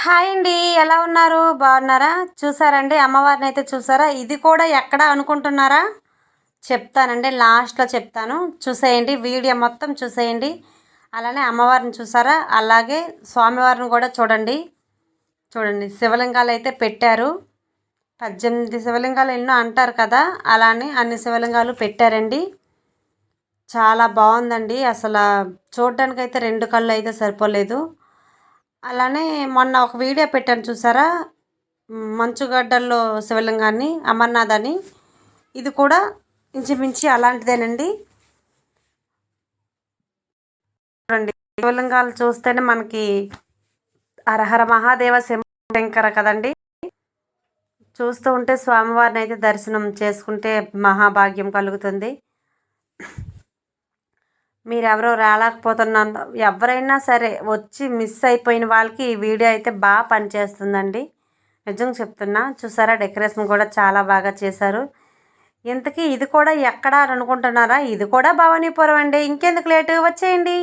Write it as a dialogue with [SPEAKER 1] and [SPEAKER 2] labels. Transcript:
[SPEAKER 1] Hi అండి ఎలా ఉన్నారు? బాగున్నారా? చూసారండి? అమ్మవారిని అయితే చూసారా? ఇది కూడా ఎక్కడ అనుకుంటున్నారా? చెప్తానండి లాస్ట్లో చెప్తాను. చూసేయండి వీడియో మొత్తం చూసేయండి. అలానే అమ్మవారిని చూసారా? అలాగే స్వామివారిని కూడా చూడండి. చూడండి శివలింగాలు అయితే పెట్టారు. పద్దెనిమిది శివలింగాలు ఎన్నో అంటారు కదా? అలానే అన్ని శివలింగాలు పెట్టారండి. చాలా బాగుందండి. అసలు చూడడానికైతే రెండు కళ్ళు అయితే సరిపోలేదు. అలానే మొన్న ఒక వీడియో పెట్టాను చూసారా? మంచుగడ్డల్లో శివలింగాన్ని అమర్నాథ్ అని ఇది కూడా ఇంచుమించి అలాంటిదేనండి. చూడండి శివలింగాలు చూస్తేనే మనకి హరహర మహాదేవ శంకర కదండి. చూస్తూ ఉంటే స్వామివారిని అయితే దర్శనం చేసుకుంటే మహాభాగ్యం కలుగుతుంది. మీరు ఎవరో రాలేకపోతున్నాను. ఎవరైనా సరే వచ్చి మిస్ అయిపోయిన వాళ్ళకి ఈ వీడియో అయితే బాగా పనిచేస్తుందండి. నిజంగా చెప్తున్నా చూసారా? డెకరేషన్ కూడా చాలా బాగా చేశారు. ఇంతకీ ఇది కూడా ఎక్కడ అనుకుంటున్నారా? ఇది కూడా భవానీపురం అండి. ఇంకెందుకు లేటు? వచ్చేయండి.